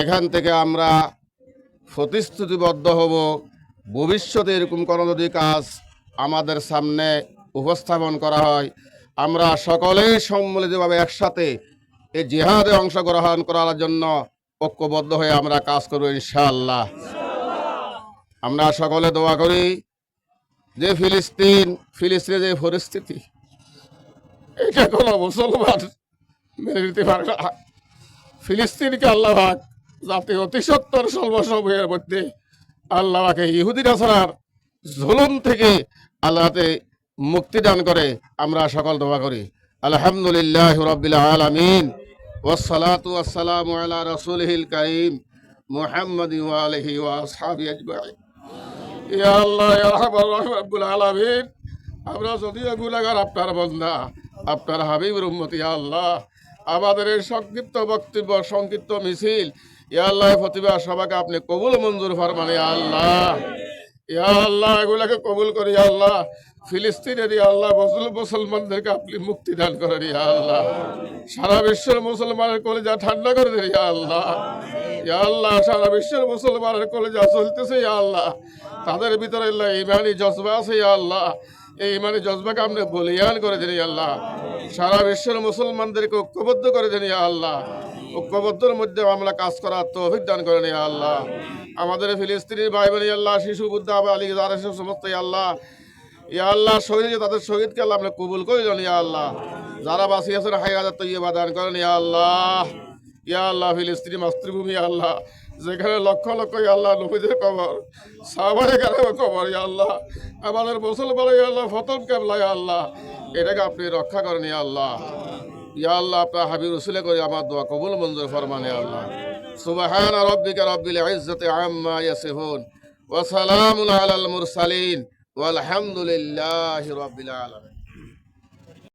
এখান থেকে আমরা প্রতিশ্রুতিবদ্ধ হব। ভবিষ্যতে এরকম কোনো যদি কাজ আমাদের সামনে উপস্থাপন করা হয়, আমরা সকলে সম্মিলিতভাবে একসাথে এই জিহাদে অংশগ্রহণ করার জন্য ঐক্যবদ্ধ হয়ে আমরা কাজ করব ইনশাআল্লাহ। আমরা সকলে দোয়া করি যে ফিলিস্তিন, ফিলিস্তিনের যে পরিস্থিতি, এটা কোনো মুসলমান মেনে নিতে পারে না। ফিলিস্তিনকে আল্লাহ যাতে অতি সত্তর সর্বসময়ের মধ্যে আল্লাহকে ইহুদিরা ছাড়ার জুলুম থেকে আল্লাহতে মুক্তি দান করে। আমরা সকল দোয়া করি। আলহামদুলিল্লাহ রবিল আলমিন। ওসালাতু আসসালামু আলা রসুলহিল কাইম মুহাম্মদ আলহি ওয়াসহাবি আজমাইন। ইয়া আল্লাহ রাহমান আলামিন। আমরা যদিও গুনাহগার, আপনার বন্ধা আপনার হাবিব উম্মতি, ইয়া আল্লাহ। আমাদের এই সংক্ষিপ্ত বক্তব্য, সংক্ষিপ্ত মিছিল ইয়া আল্লাহ সবাকে আপনি কবুল মঞ্জুর ফরমান আল্লাহ। ইয়া আল্লাহ, এগুলাকে কবুল করি আল্লাহ। ফিলিস্তিনের, ইয়া আল্লাহ মুসলমানদেরকে আপনি মুক্তি দান করেন, ইয়া আল্লাহ। সারা বিশ্বের মুসলমানের কলেজা ঠান্ডা করে দেন, ইয়া আল্লাহ। ইয়া আল্লাহ, সারা বিশ্বের মুসলমানের কলেজা চলতেছে, ইয়া আল্লাহ। তাদের ভিতরে ইমানি জজবা আছে, ইয়া আল্লাহ। এই ইমানি জজবাকে আপনি বলিয়ান করে দেন, ইয়া আল্লাহ। সারা বিশ্বের মুসলমানদেরকে ঐক্যবদ্ধ করে দেন, ইয়া আল্লাহ। ঐক্যবদ্ধের মধ্যে আমরা কাজ করার তৌফিক দান করেন আল্লাহ। আমাদের ফিলিস্তিনি ভাই বোন আল্লাহ, শিশু, বুদ্ধ আলী সমস্ত আল্লাহ। ইয়া আল্লাহ, শহীদ তাদের শহীদকে আল্লাহ আপনি কবুল করিলেন ইয়া আল্লাহ। যারা বাসি আছেন তৈবা দান করেন ইয়া আল্লাহ। ইয়া আল্লাহ, ফিলিস্তিনি মাতৃভূমি আল্লাহ। যেখানে লক্ষ লক্ষ আল্লাহ নবীদের কবর সাবারে কারামে কবর ইয়া আল্লাহ। আমাদের মুসলমান আল্লাহ, ফতন কেবলা আল্লাহ। এটাকে আপনি রক্ষা করেন আল্লাহ। ইয়া আল্লাহ, আপনার হাবিব রসুলে করে আমার দোয়া কবুল মঞ্জুর ফরমানে আল্লাহ। সুবাহান রব্বিকা রব্বিল ইজ্জতি আম্মা ইয়াসিফুন ওয়া সালামুন আলাল মুরসালিন ওয়াল হামদুলিল্লাহি রব্বিল আলামিন।